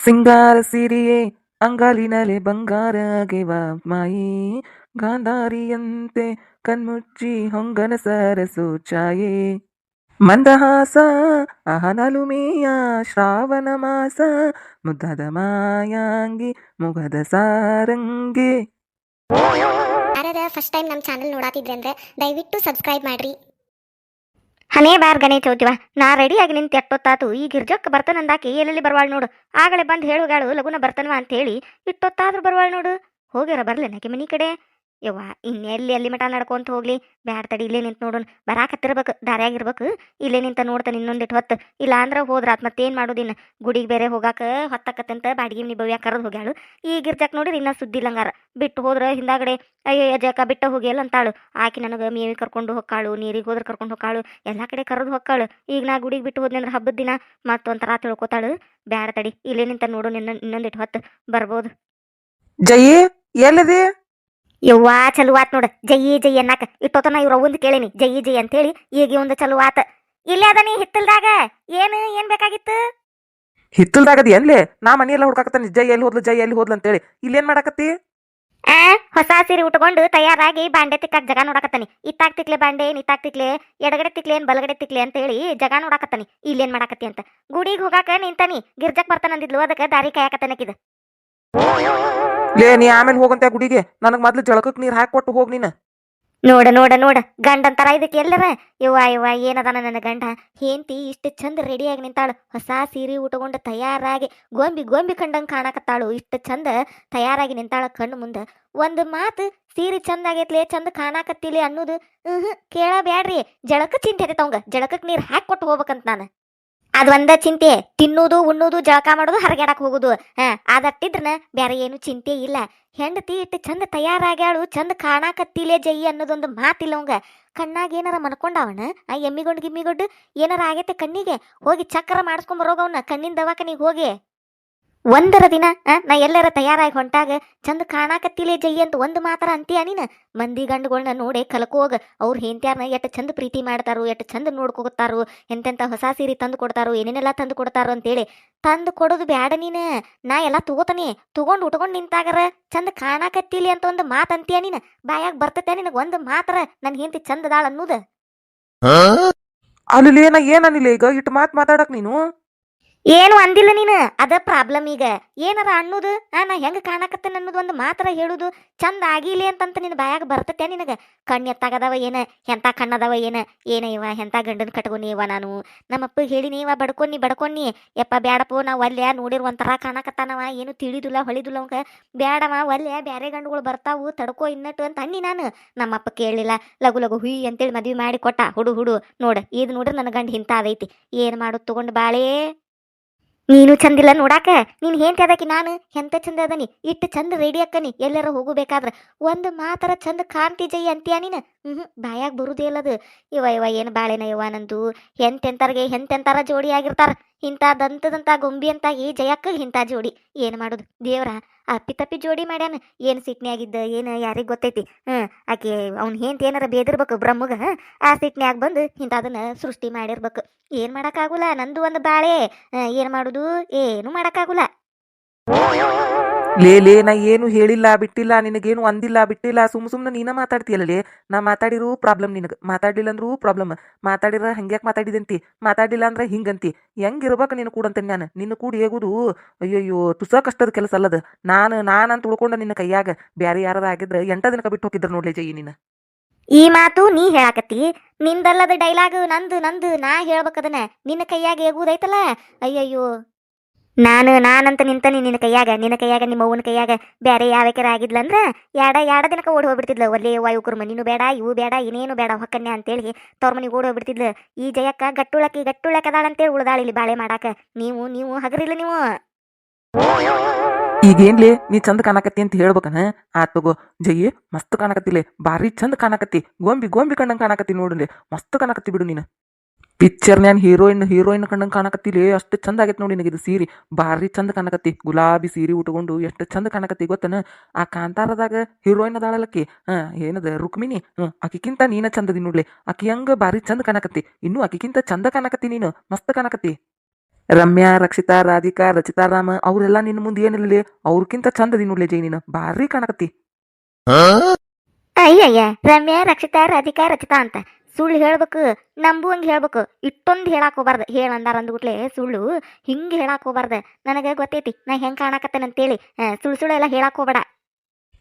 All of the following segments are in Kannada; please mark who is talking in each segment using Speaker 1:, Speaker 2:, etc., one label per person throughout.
Speaker 1: ಸಿಂಗಾರ ಸಿರಿಯೇ, ಅಂಗಾಲಿನಲೆ ಬಂಗಾರ ಗೆವ ಮಾಯಿ. ಗಾಂಧಾರಿಯಂತೆ ಕಣ್ಮುಚ್ಚಿ ಹೊಂಗನ ಸರಸು ಛಾಯೆ. ಮಂದಹಾಸ, ಅಹನಲುಮೆಯ ಶ್ರಾವಣ ಮಾಸ, ಮುದ್ದದ ಮಾಯಾಂಗಿ, ಮುಗದ ಸಾರಂಗೆ.
Speaker 2: ಫಸ್ಟ್ ಟೈಮ್ ನಮ್ಮ ಚಾನಲ್ ನೋಡಾತಿದ್ರೆ ಅಂದ್ರೆ ದಯವಿಟ್ಟು ಸಬ್ಸ್ಕ್ರೈಬ್ ಮಾಡ್ರಿ.
Speaker 3: ಹನೇ ಬಾರ್ ಗಣೇಶ ಹೋತಿವ ನಾ ರೆಡಿಯಾಗಿ ನಿಂತು ಎಟ್ಟೊತ್ತಾತು ಈ ಗಿರ್ಜಕ್ ಬರ್ತಾನಂದಾಕಿ ಎಲ್ಲೆಲ್ಲಿ ಬರ್ವಾಳ್ ನೋಡು. ಆಗಲೇ ಬಂದು ಹೇಳುಗಾಳು, ಲಗುನ ಬರ್ತಾನವ ಅಂತ ಹೇಳಿ ಇಟ್ಟೊತ್ತಾದ್ರೂ ಬರ್ವಾಳ್ ನೋಡು. ಹೋಗ್ಯಾರ ಬರ್ಲೇನಾಕೆ ಮನಿ ಕಡೆ? ಯವ್ವ, ಇನ್ನೆಲ್ಲಿ ಎಲ್ಲಿ ಮಠ ನಡ್ಕೊಂತ ಹೋಗ್ಲಿ? ಬ್ಯಾಡ ತಡಿ, ಇಲ್ಲೇ ನಿಂತು ನೋಡೋಣ ಬರಾಕತ್ತಿರ್ಬೇಕು ದಾರ್ಯಾಗಿರ್ಬೇಕು. ಇಲ್ಲೇ ನಿಂತ ನೋಡ್ತಾನೆ ಇನ್ನೊಂದಿಟ್ಟು ಹೊತ್ತು. ಇಲ್ಲ ಅಂದ್ರೆ ಹೋದ್ರಾತ್ ಮತ್ತೇನು ಮಾಡೋದಿನ್ನ ಗುಡಿಗೆ ಬೇರೆ ಹೋಗಾಕ ಹೊತ್ತಕತ್ತಂತ ಬಾಡಿಗೆ ನಿಭವ್ಯ ಕರೆದು ಹೋಗ್ಯಾಳು. ಈ ಗಿರ್ಜಾಕ್ ನೋಡಿರಿ ಇನ್ನೂ ಸುದ್ದಿ ಲಂಗಾರ ಬಿಟ್ಟು ಹೋದ್ರ ಹಿಂದಾಗಡೆ, ಅಯ್ಯೋ ಅಜ್ಜಕ್ಕ, ಬಿಟ್ಟ ಹೋಗಿಯಲ್ಲ ಅಂತಾಳು. ಆಕಿ ನನಗೆ ಮೇವಿ ಕರ್ಕೊಂಡು ಹೊಕ್ಕಾಳು, ನೀರಿಗೆ ಹೋದ್ರೆ ಕರ್ಕೊಂಡು ಹೊಕ್ಕಾಳು. ಎಲ್ಲ ಕಡೆ ಕರೆದು ಹೊಕ್ಕಾಳು. ಈಗ ನಾ ಗುಡಿಗೆ ಬಿಟ್ಟು ಹೋದ್ನಿ ಅಂದ್ರೆ ಹಬ್ಬದ ದಿನ ಮತ್ತೊಂಥರ ತಿಳ್ಕೊತಾಳು. ಬ್ಯಾಡ ತಡಿ, ಇಲ್ಲೇ ನಿಂತ ನೋಡು, ನಿನ್ನ ಇನ್ನೊಂದಿಟ್ಟು ಹೊತ್ತು. ಬರ್ಬೋದು.
Speaker 1: ಜಯಿ, ಎಲ್ಲಿದೆ?
Speaker 3: ಯವ್ವಾ ಚಲೋ ಆತ್ ನೋಡು. ಜಯಿ ಜೈ ಅನ್ನಾಕ. ಇಟ್ಟೋತನ ಇವ್ರ ಒಂದ್ ಕೇಳಿನಿ. ಜೈ ಜೈ ಅಂತೇಳಿ ಈಗ ಒಂದು ಚಲೋ ಆತ. ಇಲ್ಲೇ ಅದ ನೀ ಹಿತ್ತಲ್ದಾಗ? ಏನು ಏನ್ ಬೇಕಾಗಿತ್ತು?
Speaker 1: ಹಿತ್ತಲ್ದಾಗದ ಏನ್ಲೇ ನಾ ಮನೆಯೆಲ್ಲ ಹುಡ್ಕಾಕತ್ತಾನೆ. ಜೈ ಎಲ್ಲಿ ಹೋದ್ಲು? ಜೈ ಎಲ್ಲಿ ಹೋದ್ಲು ಅಂತೇಳಿ. ಇಲ್ಲೇನ್ ಮಾಡಾಕತ್ತಿ?
Speaker 3: ಆ ಹೊಸ ಸೀರೆ ಉಟ್ಕೊಂಡು ತಯಾರಾಗಿ ಬಾಂಡೆ ತಿಕ್ಕಾಕ ಜಗ ನೋಡಕತ್ತಾನಿ. ಇತ್ತಾಕ್ ತಿಕ್ಲೆ ಬಾಂಡೆ ನಿತ್ತಾಕ್ ತಿಕ್ಲೆ ಎಡಗಡೆ ತಿಕ್ಲೆ ಏನ್ ಬಲಗಡೆ ತಿಕ್ಲೆ ಅಂತ ಹೇಳಿ ಜಗ ನೋಡಕತ್ತಾನಿ. ಇಲ್ಲೇನ್ ಮಾಡಕತ್ತಿ ಅಂತ. ಗುಡಿಗೆ ಹೋಗಾಕ ನಿಂತಾನಿ. ಗಿರ್ಜಕ್ ಬರ್ತಾನಂದಿದ್ಲು. ಅದಕ್ಕೆ ದಾರಿ ಕಾಯಕತ್ತನಕಿದ.
Speaker 1: ಲೇ, ನೀ ಆಮೇಲೆ ಹೋಗಂತ ಗುಡಿಗೆ. ನನಗ್ ಮೊದ್ಲು ಜಳಕಕ್ ನೀರ್ ಹಾಕಿ ಕೊಟ್ಟು ಹೋಗ್ ನೀನು.
Speaker 3: ನೋಡ ನೋಡ ನೋಡ. ಗಂಡಂತರ ಇದಕ್ಕೆ ಎಲ್ಲರ? ಯವ್ವ ಯವ್ವ, ಏನದನ ನನ್ನ ಗಂಡ? ಹೇಂತಿ ಇಷ್ಟು ಚಂದ ರೆಡಿಯಾಗಿ ನಿಂತಾಳು. ಹೊಸ ಸೀರೆ ಉಟ್ಕೊಂಡು ತಯಾರಾಗಿ, ಗೊಂಬಿ ಗೊಂಬಿ ಕಂಡಂಗ್ ಕಾಣಕತ್ತಾಳು. ಇಷ್ಟು ಚಂದ ತಯಾರಾಗಿ ನಿಂತಾಳ ಕಣ್ಣು ಮುಂದೆ. ಒಂದು ಮಾತು, ಸೀರೆ ಚಂದ ಆಗೈತ್ಲೆ ಚಂದ ಕಾಣಕತ್ತಿಲಿ ಅನ್ನೋದು ಹ್ಞೂ ಕೇಳಬ್ಯಾಡ್ರಿ ಜಳಕ ಚಿಂತೆ ಅವಂಗ. ಜಳಕಕ್ಕೆ ನೀರು ಹಾಕಿ ಕೊಟ್ಟು ಹೋಗ್ಬೇಕಂತ ನಾನು. ಅದು ಒಂದ ಚಿಂತೆ. ತಿನ್ನೋದು, ಉಣ್ಣೋದು, ಜಳಕ ಮಾಡೋದು, ಹರಗ್ಯಾಡಕ್ ಹೋಗುದು. ಹಾ ಅದಟ್ಟಿದ್ರನ ಬೇರೆ ಏನು ಚಿಂತೆ ಇಲ್ಲ. ಹೆಂಡತಿ ಇಟ್ಟು ಚಂದ ತಯಾರಾಗ್ಯಾಳು, ಚಂದ ಕಾಣಾಕತ್ತಿಲೆ ಜೈ ಅನ್ನೋದೊಂದು ಮಾತಿಲ್ಲ ಅವಂಗ. ಕಣ್ಣಾಗ ಏನಾರ ಮನ್ಕೊಂಡವನ? ಆ ಎಮ್ಮಿಗೊಂಡು ಗಿಮ್ಮಿಗೊಂಡು ಏನಾರ ಆಗೈತೆ ಕಣ್ಣಿಗೆ? ಹೋಗಿ ಚಕ್ರ ಮಾಡಿಸ್ಕೊಂಡ್ ಬರೋಗವನ್ನ ಕಣ್ಣಿನ ದವಾಖಾನಿಗೆ ಹೋಗಿ. ಒಂದರ ದಿನ ನಾ ಎಲ್ಲರ ತಯಾರಾಗಿ ಹೊಂಟಾಗ ಚಂದ ಕಾಣಾಕತ್ತಿಲೆ ಜೈ ಅಂತ ಒಂದು ಮಾತ್ರ ಅಂತೀಯ ನೀನು? ಮಂದಿ ಗಂಡುಗಳನ್ನ ನೋಡೇ ಕಲ್ಕೋಗ ಅವ್ರ ಹೆಂತ್ಯಾರನ್ನ ಎಷ್ಟು ಚಂದ ಪ್ರೀತಿ ಮಾಡ್ತಾರೋ ಎಷ್ಟು ಚಂದ ನೋಡ್ಕೋತಾರೋ ಎಂತೆಂತ ಹೊಸ ಸೀರೆ ತಂದು ಕೊಡ್ತಾರೋ ಏನೇನೆಲ್ಲ ತಂದು ಕೊಡ್ತಾರೋ ಅಂತೇಳಿ. ತಂದು ಕೊಡೋದು ಬ್ಯಾಡ ನೀನು. ನಾ ಎಲ್ಲ ತಗೋತಾನೆ. ತಗೊಂಡು ಉಟ್ಕೊಂಡು ನಿಂತಾಗರ ಚಂದ ಕಾಣಾಕತ್ತಿಲಿ ಅಂತ ಒಂದು ಮಾತು ಅಂತೀಯ ನೀನು? ಬಾಯಾಗ ಬರ್ತತೆ ನಿನಗೆ ಒಂದು ಮಾತ್ರ ನನ್ನ ಹೆಂಡತಿ ಚಂದದಾಳ ಅನ್ನೋದು?
Speaker 1: ಅಲ್ಲಿ ಏನ ಈಗ? ಇಟ್ಟು ಮಾತ್ ಮಾತಾಡಕ್ ನೀನು?
Speaker 3: ಏನು ಅಂದಿಲ್ಲ ನೀನು. ಅದ ಪ್ರಾಬ್ಲಮ್ ಈಗ. ಏನಾರ ಅನ್ನೋದು? ಆ, ನಾ ಹೆಂಗೆ ಕಾಣಕತ್ತೇನೆ ಅನ್ನೋದು ಒಂದು ಮಾತ್ರ ಹೇಳುದು. ಚಂದ ಆಗಿಲಿ ಅಂತಂತ ನಿನ್ನ ಬಾಯಾಗ ಬರ್ತತೆ ನಿನಗೆ? ಕಣ್ಣು ಎತ್ತಾಗದವ ಏನ? ಎಂತ ಕಣ್ಣದವ ಏನ? ಏನ ಇವ? ಎಂತ ಗಂಡನ ಕಟ್ಕೊನಿ ಇವ ನಾನು? ನಮ್ಮಪ್ಪ ಹೇಳಿನಿ, ಇವ ಬಡ್ಕೊನಿ ಬಡ್ಕೊನಿ ಯಪ್ಪ ಬ್ಯಾಡಪ್ಪ, ನಾ ಒಲ್ಯ ನೋಡಿರ್ ಒಂಥರ ಕಾಣಕತ್ತಾನವ. ಏನು ತಿಳಿದಿಲ್ಲ, ಹೊಳಿದಿಲ್ಲ ಅವಂಗ. ಬ್ಯಾಡವ, ಒಲ್ಯ, ಬ್ಯಾರೆ ಗಂಡುಗಳು ಬರ್ತಾವು, ತಡ್ಕೋ ಇನ್ನಟ್ಟು ಅಂತ ಅನ್ನಿ ನಾನು. ನಮ್ಮಪ್ಪ ಕೇಳಲಿಲ್ಲ ಲಘು ಲಘು ಹುಯಿ ಅಂತೇಳಿ ಮದ್ವೆ ಮಾಡಿ ಕೊಟ್ಟ. ಹುಡು ಹುಡು, ನೋಡ. ಇದು ನೋಡ್ರಿ ನನ್ನ ಗಂಡ ಇಂಥ ಅದೈತಿ ಏನು ಮಾಡೋದು ತಗೊಂಡು ಬಾಳೇ? ನೀನು ಚಂದಿಲ್ಲ ನೋಡಾಕ, ನೀನು ಹೆಂಗೆ ಅದಕ್ಕೆ ನಾನು ಎಂತ ಚಂದ ಅದನಿ? ಇಟ್ಟು ಚಂದ ರೆಡಿ ಅಕ್ಕನಿ, ಎಲ್ಲರೂ ಹೋಗಬೇಕಾದ್ರ. ಒಂದು ಮಾತರ ಚಂದ ಕಾಂತಿ ಜೈ ಅಂತೀಯ ನೀನು? ಹ್ಞೂ ಬಾಯಾಗ ಬರುದೇ ಇಲ್ಲದು ಇವ ಇವ ಏನು ಬಾಳೆನ ಇವ ನಂದು? ಎಂತೆಂತರ್ಗೆ ಎಂತೆಂತಾರ ಜೋಡಿ ಆಗಿರ್ತಾರ. ಇಂಥ ದಂತದಂತ ಗೊಂಬಿ ಅಂತ ಈ ಜಯಕ್ಕ ಇಂಥ ಜೋಡಿ. ಏನು ಮಾಡೋದು? ದೇವ್ರ ಅಪ್ಪಿ ತಪ್ಪಿ ಜೋಡಿ ಮಾಡ್ಯಾನ. ಏನು ಆಗಿದ್ದ, ಏನು ಯಾರಿಗೆ ಗೊತ್ತೈತಿ? ಹ್ಞೂ ಆಕೆ ಅವ್ನು ಹೆಂತ ಏನಾರ ಬೇದಿರ್ಬೇಕು ಬ್ರಹ್ಮಗ, ಆ ಸಿಟ್ನ್ಯಾಗ ಬಂದು ಅದನ್ನ ಸೃಷ್ಟಿ ಮಾಡಿರ್ಬೇಕು. ಏನು ಮಾಡೋಕ್ಕಾಗಲ್ಲ ನಂದು ಒಂದು ಬಾಳೆ. ಏನು ಮಾಡೋದು? ಏನು ಮಾಡೋಕ್ಕಾಗಲ್ಲ
Speaker 1: ಲೇ ಲೇ, ನಾ ಏನು ಹೇಳಿಲ್ಲ, ಬಿಟ್ಟಿಲ್ಲ, ನಿನಗೇನು ಅಂದಿಲ್ಲ, ಬಿಟ್ಟಿಲ್ಲ, ಸುಮ್ ಸುಮ್ನೆ ನೀನ ಮಾತಾಡ್ತೀಯಲ್ಲ ಲೇ. ನಾ ಮಾತಾಡಿರೂ ಪ್ರಾಬ್ಲಮ್ ನಿನಗೆ. ಮಾತಾಡ್ಲಿಲ್ಲ ಅಂದ್ರೂ ಪ್ರಾಬ್ಲಮ್ ಮಾತಾಡಿರ ಹಂಗ್ಯಾಕ್ ಮಾತಾಡಿದಂತಿ? ಮಾತಾಡಿಲ್ಲ ಅಂದ್ರೆ ಹಿಂಗಂತಿ. ಹೆಂಗಿರ್ಬೇಕು ನೀನು ಕೂಡಂತೇನೆ ನಾನು. ನಿನ್ನ ಕೂಡಿ ಹೇಗುದು? ಅಯ್ಯಯ್ಯೋ, ತುಸ ಕಷ್ಟದ ಕೆಲಸ ಅಲ್ಲದ. ನಾನು, ನಾನಂತ ಉಳ್ಕೊಂಡ ನಿನ್ನ ಕೈಯಾಗ. ಬ್ಯಾರೆ ಯಾರು ಆಗಿದ್ರೆ ಎಂಟ ದಿನಕ ಬಿಟ್ಟು ಹೋಗಿದ್ರು ನೋಡ್ಲಿ ಜೈ ನಿನ್ನ
Speaker 3: ಈ ಮಾತು ನೀ ಹೇಳಾಕತ್ತಿ. ನಿಂದಲ್ಲದ ಡೈಲಾಗ್ ನಂದು ನಂದು, ನಾ ಹೇಳ್ಬೇಕದನ್ನ ನಿನ್ನ ಕೈಯಾಗ ಹೇಗುದೈತಲ್ಲ? ಅಯ್ಯಯ್ಯೋ. ನಾನು, ನಾನಂತ ನಿಂತನಿ ನಿನ್ನ ಕೈಯಾಗ ನಿನ್ನ ಕೈಯಾಗ, ನಿಮ್ಮ ಅವ್ವನ ಕೈಯಾಗ. ಬೇರೆ ಯಾವ್ಯಾಕಾರ ಆಗಿದ್ಲಂದ್ರ ಯಾಡ ಯಾಡ ದಿನಕ ಓಡಿ ಹೋಗ್ಬಿಡ್ತಿದ್ಲ. ಒಲ್ಲೆ ವಾಯುಕರು ಮನಿನೂ ಬೇಡ, ಇವು ಬೇಡ, ಇನ್ನೇನು ಬೇಡ, ಹೊಕ್ಕನ್ಯ ಅಂತೇಳಿ ತವ್ರ ಮನಿಗೆ ಓಡಿ ಹೋಗ್ಬಿಡ್ತಿದ್ಲ. ಈ ಜಯಕ್ಕ ಗಟ್ಟುಳಕ್ಕಿ ಗಟ್ಟುಳಕ್ಕದಾಳ ಅಂತೇಳಿ ಉಳ್ದಾಳ ಇಲ್ಲಿ ಬಾಳೆ ಮಾಡಾಕ. ನೀವು ನೀವು ಹಗರಿಲ್ಲ ನೀವು.
Speaker 1: ಈಗೇನ್ಲಿ ನೀ ಚಂದ ಕಾಣಕತ್ತಿ ಅಂತ ಹೇಳ್ಬೇಕನ? ಆತ್ ತಗೋ ಜಯಿ ಮಸ್ತ್ ಕಾಣಕತ್ತಿಲೆ. ಭಾರಿ ಚಂದ ಕಾಣಕತ್ತಿ. ಗೊಂಬಿ ಗೊಂಬಿ ಕಂಡಂಗ್ ಕಾಣಕತ್ತಿ ನೋಡಲಿ. ಮಸ್ತ್ ಕಾಣಕತ್ತಿ ಬಿಡು ನೀನು. ಪಿಕ್ಚರ್ನ್ಯಾನ್ ಹೀರೋಯಿನ್ ಹೀರೋಯಿನ್ ಕಣ್ಣು ಕಾಣಕತ್ತಿಲಿ ಅಷ್ಟು ಚಂದ ಆಗೈತೆ ನೋಡಿ ನನಗೆ ಇದು ಸೀರೆ. ಭಾರಿ ಚಂದ ಕಾಣಕತ್ತಿ. ಗುಲಾಬಿ ಸೀರೆ ಉಟ್ಕೊಂಡು ಎಷ್ಟು ಚಂದ ಕಾಣಕತ್ತಿ ಗೊತ್ತನ? ಆ ಕಾಂತಾರದಾಗ ಹೀರೋಯಿನ್ ಅದಾಳಲಕ್ಕಿ ಹ ಏನದ? ರುಕ್ಮಿನಿ ಹ್ಮ್ ಆಕಿಕ್ಕಿಂತ ನೀನ ಚಂದದಿ ನೋಡ್ಲಿ. ಆಕಿ ಹಂಗ ಭಾರಿ ಚಂದ ಕಾಣಕತ್ತಿ. ಇನ್ನು ಆಕಿಕ್ಕಿಂತ ಚಂದ ಕಾಣಕತ್ತಿ ನೀನು. ಮಸ್ತ್ ಕಾಣಕತ್ತಿ. ರಮ್ಯಾ ರಕ್ಷಿತಾ ರಾಧಿಕಾ ರಚಿತಾ ರಾಮ ಅವರೆಲ್ಲ ನಿನ್ನ ಮುಂದೆ ಏನಿಲ್ಲ ಅವ್ರಕ್ಕಿಂತ ಚಂದದಿ ನೋಡ್ಲಿ ನೋಡ್ಲೆ ಜೈ ನೀನು. ಭಾರಿ ಕಾಣಕತ್ತಿ.
Speaker 3: ಅಯ್ಯಯ್ಯ. ರಮ್ಯಾ ರಕ್ಷಿತಾ ರಾಧಿಕಾ ರಚಿತಾ ಅಂತ. ಸುಳ್ಳು ಹೇಳ್ಬೇಕು ನಂಬುವಂಗೆ ಹೇಳ್ಬೇಕು. ಇಟ್ಟೊಂದು ಹೇಳಕ್ಕೆ ಹೋಗ್ಬಾರ್ದು. ಹೇಳ ಅಂದಾರ ಅಂದ್ಬಿಟ್ಲೆ ಸುಳ್ಳು ಹಿಂಗೆ ಹೇಳಕ್ಕೆ ಹೋಗ್ಬಾರ್ದು. ನನಗೆ ಗೊತ್ತೈತಿ ನಾ ಹೆಂಗೆ ಕಾಣಕತ್ತೇನೆ ಅಂತೇಳಿ. ಸುಳ್ಳು ಸುಳ್ಳು ಎಲ್ಲ ಹೇಳಕ್ಕೆ ಹೋಗ್ಬೇಡ.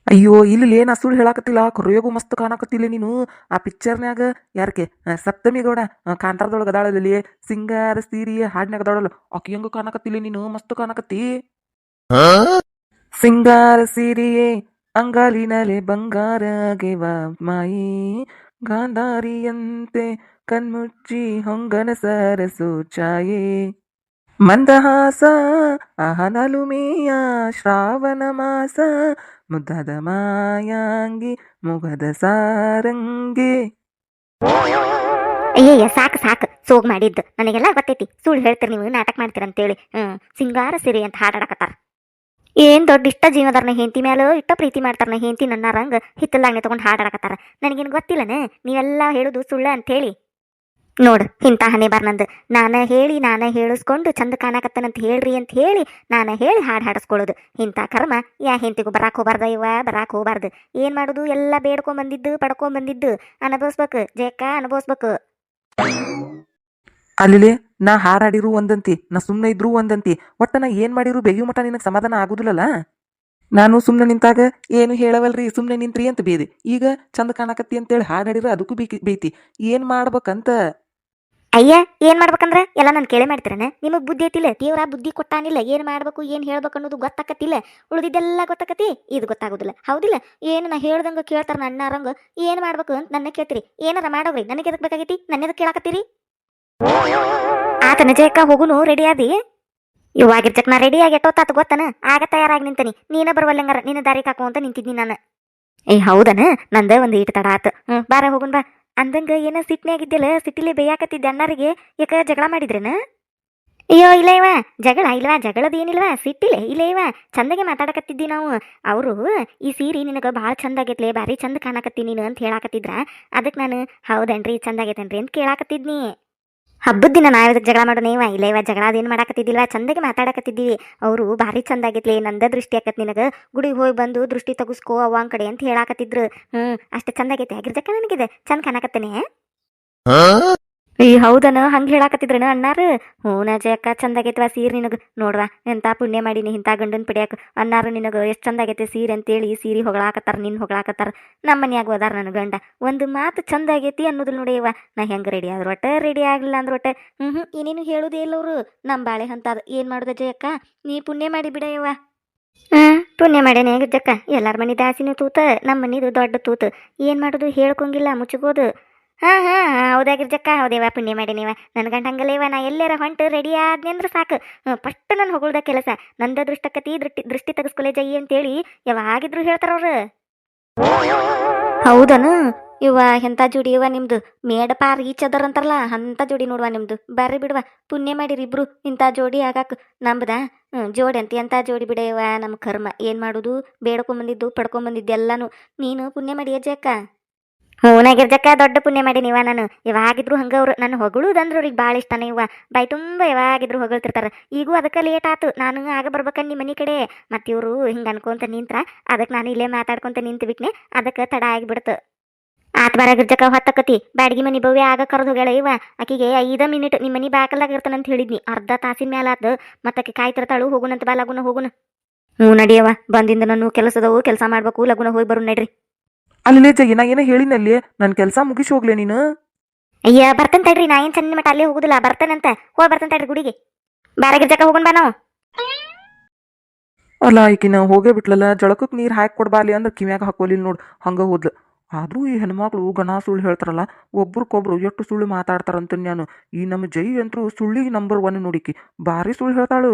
Speaker 1: ಅಯ್ಯೋ ಇಲ್ಲಿ ನಾ ಸುಳ್ಳು ಹೇಳಾಕತ್ತಿಲ್ಲ. ಕೊರೆಯೋಗು ಮಸ್ತ್ ಕಾಣಕತ್ತಿಲ್ಲ ನೀನು. ಆ ಪಿಕ್ಚರ್ನ್ಯಾಗ ಯಾರಕ್ಕೆ ಸಪ್ತಮಿ ಗೌಡ ಕಾಂತಾರದೊಳಗೆ ಅದಾಳಲ್ಲಿ ಸಿಂಗಾರ ಸೀರಿ ಹಾಡ್ನ್ಯಾಗ ಅದಾಳಲ್ಲ. ಆಕಿ ಹೆಂಗು ಕಾಣಕತ್ತಿಲ್ಲ ನೀನು? ಮಸ್ತ್ ಕಾಣಕತ್ತಿ. ಸಿಂಗಾರ ಸೀರಿಯೇ ಅಂಗಾಲಿನಲೆ ಬಂಗಾರ ಗೇವಾ ಮಾಯಿ. ಗಾಂಧಾರಿಯಂತೆ ಕಣ್ಮುಚ್ಚಿ ಹೊಂಗನ ಸರಸು ಛಾಯೆ. ಮಂದಹಾಸ, ಅಹನಲುಮೇಯ, ಶ್ರಾವಣ ಮಾಸ ಮುದ್ದದ ಮಾಯಾಂಗಿ, ಮುಗದ ಸಾರಂಗೆ.
Speaker 3: ಅಯ್ಯಯ್ಯ, ಸಾಕು ಸಾಕು, ಸೋಗ್ ಮಾಡಿದ್ದು. ನನಗೆಲ್ಲ ಗೊತ್ತೈತಿ, ಸುಳ್ಳು ಹೇಳ್ತೀರಿ ನೀವು ನಾಟಕ ಮಾಡ್ತೀರಂತೇಳಿ. ಹ್ಮ್, ಸಿಂಗಾರ ಸಿರಿ ಅಂತ ಹಾಡಾಡಕತ್ತಾರ. ಏನ್ ದೊಡ್ಡ ಇಷ್ಟ ಜೀವನದಾರನ ಹೆಂಡತಿ ಮ್ಯಾಲ, ಇಷ್ಟ ಪ್ರೀತಿ ಮಾಡ್ತಾರನ ಹೆಂಡತಿ ನನ್ನಾರಂಗ ಹಿತ್ತಲಾಗ್ನೆ ತಗೊಂಡು ಹಾಡಾಡಕತ್ತಾರ ನನಗೇನು ಗೊತ್ತಿಲ್ಲನ, ನೀವೆಲ್ಲ ಹೇಳುದು ಸುಳ್ಳ ಅಂತೇಳಿ ನೋಡು, ಇಂಥ ಹನೆ ಬರ್ನಂದು ನಾನು ಹೇಳಿ, ನಾನ ಹೇಳಿಸ್ಕೊಂಡು ಚಂದ ಕಾಣಕತ್ತನಂತ ಹೇಳ್ರಿ ಅಂತ ಹೇಳಿ, ನಾನ ಹೇಳಿ ಹಾಡು ಹಾಡಿಸ್ಕೊಳ್ಳೋದು. ಇಂಥ ಕರ್ಮ ಯಾ ಹೆಂತಿಗೂ ಬರಾಕ್ ಹೋಗ್ಬಾರ್ದ ಇವ ಬರಾಕ್ ಹೋಗ್ಬಾರ್ದು. ಏನ್ ಮಾಡುದು? ಎಲ್ಲ ಬೇಡ್ಕೊಂಡ್ ಬಂದಿದ್ದು ಪಡ್ಕೊಂಡ್ ಬಂದಿದ್ದು ಅನುಭವಿಸ್ಬೇಕು ಜೇಕ ಅನುಭವಿಸ್ಬೇಕು.
Speaker 1: ಅಲ್ಲಿ ನಾ ಹಾರಾಡಿರು ಒಂದಂತಿ, ನಾ ಸುಮ್ಮನೆ ಇದ್ರು ಒಂದಂತಿ, ಒಟ್ಟ ನಾ ಏನ್ ಮಾಡಿರು ಬೆಯ್ಯು ಮಟ ನಿನಗೆ ಸಮಾಧಾನ ಆಗುದಿಲ್ಲಲ್ಲ? ನಾನು ಸುಮ್ಮನೆ ನಿಂತಾಗ ಏನು ಹೇಳವಲ್ರಿ ಸುಮ್ಮನೆ ನಿಂತ್ರಿ ಅಂತ ಬೇದಿ. ಈಗ ಚಂದ ಕಾಣಕತ್ತಿ ಅಂತೇಳಿ ಹಾರಾಡಿರು ಅದಕ್ಕೂ ಬೇಕಿ ಬೇಯ್ತಿ ಏನ್ ಮಾಡ್ಬೇಕಂತ?
Speaker 3: ಅಯ್ಯ, ಏನ್ ಮಾಡ್ಬೇಕಂದ್ರ? ಎಲ್ಲ ನಾನು ಕೇಳಿ ಮಾಡ್ತೀರನ? ನಿಮಗ್ ಬುದ್ಧಿ ಐತಿಲ್ಲ? ದೇವ್ರ ಬುದ್ಧಿ ಕೊಟ್ಟಾನಿಲ್ಲ? ಏನ್ ಮಾಡ್ಬೇಕು, ಏನ್ ಹೇಳ್ಬೇಕು ಅನ್ನೋದು ಗೊತ್ತಾಕತ್ತಿಲ್ಲ? ಉಳಿದಿದ್ದೆಲ್ಲ ಗೊತ್ತಾಕತಿ ಇದು ಗೊತ್ತಾಗೋದಿಲ್ಲ. ಹೌದಿಲ್ಲ? ಏನು ನಾ ಹೇಳ್ದಂಗ ಕೇಳ್ತಾರ ನನ್ನ ಅರಂಗ ಏನ್ ಮಾಡ್ಬೇಕು ಅಂತ ನನ್ನ ಕೇಳ್ತೀರಿ? ಏನಾರ ಮಾಡೋಗ್ರಿ? ನನಗೆ ಎದಕ್ ಬೇಕಾಗೈತಿ? ನನ್ನ ಎದಕ್ ಕೇಳಾಕತ್ತೀರಿ? ಆತ ನಿಜಕ್ಕ ಹೋಗುನು ರೆಡಿ ಆದಿ? ಇವಾಗಿರ್ಜಕ್ ನಾ ರೆಡಿ ಆಗಿ ಎಟ್ಟೋತಾತ ಗೊತ್ತನ? ಆಗ ತಯಾರಾಗಿ ನಿಂತನಿ. ನೀನ ಬರವಲ್ಲಂಗಾರ ನಿನ್ನ ದಾರಿ ಕಾಕು ಅಂತ ನಿಂತಿದ್ನಿ ನಾನು. ಏ, ಹೌದನ? ನಂದ ಒಂದು ಈಟ್ ತಡ ಆತ. ಹ್ಮ್, ಬಾರ ಹೋಗುನ್ ಬಾ. ಅಂದಂಗ ಏನ ಸಿಟ್ನ್ಯಾಗಿದ್ದಿಲ್ಲ ಸಿಟಿಲಿ ಬೇಯಾಕತ್ತಿದ್ದೆ ಅಣ್ಣರಿಗೆ ಯಾಕ ಜಗಳ ಮಾಡಿದ್ರೇನ? ಅಯ್ಯೋ ಇಲ್ಲ ಇವ ಜಗಳ ಇಲ್ವಾ? ಜಗಳದ ಏನಿಲ್ವಾ? ಸಿಟ್ಟಿಲೆ ಇಲ್ಲ ಇವ ಚಂದಗೆ ಮಾತಾಡಕತ್ತಿದ್ದಿ ನಾವು. ಅವರು, ಈ ಸೀರೆ ನಿನಗೆ ಭಾಳ ಚಂದ ಆಗೈತ್ಲೆ, ಭಾರಿ ಚಂದ ಕಾಣಕತ್ತಿ ನೀನು ಅಂತ ಹೇಳಾಕತ್ತಿದ್ರ. ಅದಕ್ಕೆ ನಾನು, ಹೌದನ್ರಿ, ಚಂದ ಆಗೈತೇನ್ರಿ ಅಂತ ಕೇಳಾಕತ್ತಿದ್ನಿ. ಹಬ್ಬದ ದಿನ ನಾವ್ ಇದಕ್ಕೆ ಜಗಳ ಮಾಡೋ ಇವ ಇಲ್ಲ, ಇವ ಜಗಳ, ಅದೇನು ಮಾಡಾಕತ್ತಿದ್ದಿಲ್ವಾ ಚಂದಗೆ ಮಾತಾಡಕತ್ತಿದ್ದೀವಿ. ಅವರು ಭಾರಿ ಚಂದ ಆಗೈತ್ಲೆ ನಂದ ದೃಷ್ಟಿ ಆಕತ್ ನಿನಗ. ಗುಡಿಗೆ ಹೋಗಿ ಬಂದು ದೃಷ್ಟಿ ತಗಸ್ಕೋ, ಅವ್ವ ಕಡೆ ಅಂತ ಹೇಳಾಕತ್ತಿದ್ರು. ಹ್ಮ್, ಅಷ್ಟು ಚಂದ ಆಗೈತೆ ಆಗಿರ್ಜಕ್ಕ ನನಗಿದೆ. ಚಂದ ಕಾಣಕತ್ತೇನೆ. ಈ ಹೌದನ? ಹಂಗೆ ಹೇಳಾಕತ್ತಿದ್ರನ ಅಣ್ಣಾರು? ನಾ ಜಯಕ್ಕ ಚಂದ ಆಗೈತ್ವಾ ಸೀರೆ ನಿನಗ. ನೋಡ್ವಾ, ಎಂತ ಪುಣ್ಯ ಮಾಡೀನಿ ಇಂಥ ಗಂಡನ್ ಪಡ್ಯಾಕ. ಅಣ್ಣಾರು ನಿನಗ ಎಷ್ಟು ಆಗೈತಿ ಸೀರೆ ಅಂತೇಳಿ ಸೀರೆ ಹೊಗಳಾಕತ್ತಾರ ನಿನ್ನ ಹೊಗಳಾಕತ್ತಾರ. ನಮ್ಮ ಮನ್ಯಾಗ ಹೋದಾರ ನನ್ನ ಗಂಡ. ಒಂದು ಮಾತು ಚಂದ ಆಗೈತಿ ಅನ್ನೋದಿಲ್ಲ ನೋಡಿ ಇವ ನಾ ಹೆಂಗೆ ರೆಡಿ ಆದ್ರ ಒಟ್ಟ ರೆಡಿ ಆಗಲಿಲ್ಲ ಅಂದ್ರ ಒಟ್ಟ. ಹ್ಞೂ ಹ್ಞೂ ಏನೇನು ಹೇಳುದೇ ಇಲ್ಲ ಅವರು. ನಮ್ಮ ಬಾಳೆ ಅಂತದ ಏನು ಮಾಡುದ ಜಯಕ್ಕ ನೀ ಪುಣ್ಯ ಮಾಡಿ ಬಿಡ ಇವ ಹ್ಮ್ ಪುಣ್ಯ ಮಾಡೇನೆ ಜಕ್ಕ ಎಲ್ಲಾರ ಮನೆ ದಾಸಿನೂ ತೂತ ನಮ್ಮ ಮನಿದು ದೊಡ್ಡ ತೂತ. ಏನು ಮಾಡೋದು ಹೇಳ್ಕೊಂಗಿಲ್ಲ ಮುಚ್ಚಗೋದು ಹಾ ಹಾ ಹೌದಾಗಿರ್ಜಕ್ಕ ಹೌದೇವ ಪುಣ್ಯ ಮಾಡಿ ನೀವ. ನನ್ನ ಇವ್ವ ನಾ ಎಲ್ಲಾರ ಹೊಂಟು ರೆಡಿ ಆದ್ನಿ ಅಂದ್ರೆ ಸಾಕು. ಫಸ್ಟ್ ನಾನು ಹೊಗಳ್ದ ಕೆಲಸ. ನಂದ ದೃಷ್ಟಕತಿ, ದೃಷ್ಟಿ ದೃಷ್ಟಿ ತೆಗೆಸ್ಕೊಲೆ ಜೈ ಅಂತೇಳಿ ಯಾವಾಗಿದ್ರು ಹೇಳ್ತಾರ ಅವ್ರು. ಹೌದನು? ಇವ ಎಂತ ಜೋಡಿ ಇವ ನಿಮ್ದು? ಮೇಡ ಪಾರ್ ಈಚ್ ಅದರ ಅಂತಾರಲ್ಲ, ಅಂತ ಜೋಡಿ ನೋಡುವ ನಿಮ್ದು. ಬರ್ರಿ ಬಿಡುವ, ಪುಣ್ಯ ಮಾಡಿರಿ ಇಬ್ರು ಇಂಥ ಜೋಡಿ ಆಗಾಕ ನಂಬದ? ಜೋಡಿ ಅಂತ ಎಂಥ ಜೋಡಿ ಬಿಡೆಯವ ನಮ್ಮ ಕರ್ಮ. ಏನು ಮಾಡೋದು? ಬೇಡ್ಕೊಂಬಂದಿದ್ದು ಪಡ್ಕೊಂಬಂದಿದ್ದು ಎಲ್ಲಾನು. ನೀನು ಪುಣ್ಯ ಮಾಡಿ ಅಜ್ಜಕ್ಕ ಹೂನಾಗಿರ್ಜಕ್ಕ ದೊಡ್ಡ ಪುಣ್ಯ ಮಾಡಿ ನೀವ ನಾನು. ಇವಾಗಿದ್ರು ಹಂಗ ಅವ್ರು ನನ್ನ ಹೊಗಳುದಂದ್ರೆ ಅವ್ರಿಗೆ ಭಾಳ ಇಷ್ಟನೇ. ಇವ ಬಾಯ್ ತುಂಬ ಯಾವಾಗಿದ್ರು ಹೊಗಳ್ತಿರ್ತಾರ. ಈಗೂ ಅದಕ್ಕೆ ಲೇಟ್ ಆತು. ನಾನು ಆಗ ಬರ್ಬೇಕ ನಿಮ್ಮ ಮನೆ ಕಡೆ. ಮತ್ತೆ ಇವರು ಹಿಂಗೆ ಅನ್ಕೊಂತ ನಿಂತ್ರ. ಅದಕ್ಕೆ ನಾನು ಇಲ್ಲೇ ಮಾತಾಡ್ಕೊಂತ ನಿಂತು ಬಿಟ್ನೆ ಅದಕ್ಕೆ ತಡ ಆಗಿಬಿಡ್ತು. ಆತ್ ಬರ ಗಿರ್ಜಕ್ಕ ಹೊತ್ತಕತಿ. ಬ್ಯಾಡಗಿ ಮನಿ ಬವ್ಯ ಆಗ ಕರೆದು ಹೋಗ್ಯಾಳ ಇವ ಆಕಿಗೆ ಐದ ಮಿನಿಟ್ ನಿಮ್ಮ ಮನಿ ಬಾಕಲಾಗ ಇರ್ತಾನಂತ ಹೇಳಿದ್ನಿ. ಅರ್ಧ ತಾಸಿನ ಮ್ಯಾಲ ಆತು. ಮತ್ತಕ್ಕೆ ಕಾಯ್ತಿರ್ತಾಳು ಹೋಗುನಂತ ಬಾ ಲಗುನ ಹೋಗುನ. ಹ್ಞೂ ನಡಿಯವ ಬಂದಿಂದ ನಾನು ಕೆಲಸದವು ಕೆಲಸ ಮಾಡ್ಬೇಕು. ಲಗುನ ಹೋಗಿ ಬರು ನಡ್ರಿ.
Speaker 1: ಅಲ್ಲಿ ಜಗಿ ನಾ ಏನೋ ಹೇಳಿನಲ್ಲಿ ನನ್ನ ಕೆಲಸ ಮುಗಿಸಿ ಹೋಗ್ಲೆ ನೀನು?
Speaker 3: ಅಯ್ಯ ಬರ್ತಂತ ತಡ್ರಿ ನಾ ಏನು ಚಂದ ಮಟ್ಟ ಅಲ್ಲಿ ಹೋಗುದಿಲ್ಲ. ಬರ್ತಾನಂತ. ಹೋ ಬರ್ತಂತ ತಡ್ರಿ ಗುಡಿಗೆ. ಬಾರ ಗಿರ್ಜಕ್ಕ ಹೋಗೋಣ ಬಾ ನಾವು.
Speaker 1: ಅಲ್ಲ ಈಕಿ ನಾವು ಹೋಗೇ ಬಿಟ್ಲಲ್ಲ. ಜಳಕಕ್ಕೆ ನೀರು ಹಾಕಿ ಕೊಡ್ಬಾಲಿ ಅಂದ್ರೆ ಕಿವ್ಯಾಗ ಹಾಕೋಲಿಲ್ಲ ನೋಡು. ಹಂಗೆ ಹೋದ್ಲು. ಆದರೂ ಈ ಹೆಣ್ಮಕ್ಳು ಗಣ ಸುಳ್ಳು ಹೇಳ್ತಾರಲ್ಲ ಒಬ್ರಿಗೊಬ್ರು ಎಷ್ಟು ಸುಳ್ಳು ಮಾತಾಡ್ತಾರಂತ ನಾನು. ಈ ನಮ್ಮ ಜೈ ಅಂತೂ ಸುಳ್ಳಿಗೆ ನಂಬರ್ ಒನ್ ನೋಡಿಕಿ ಭಾರಿ ಸುಳ್ಳು ಹೇಳ್ತಾಳು.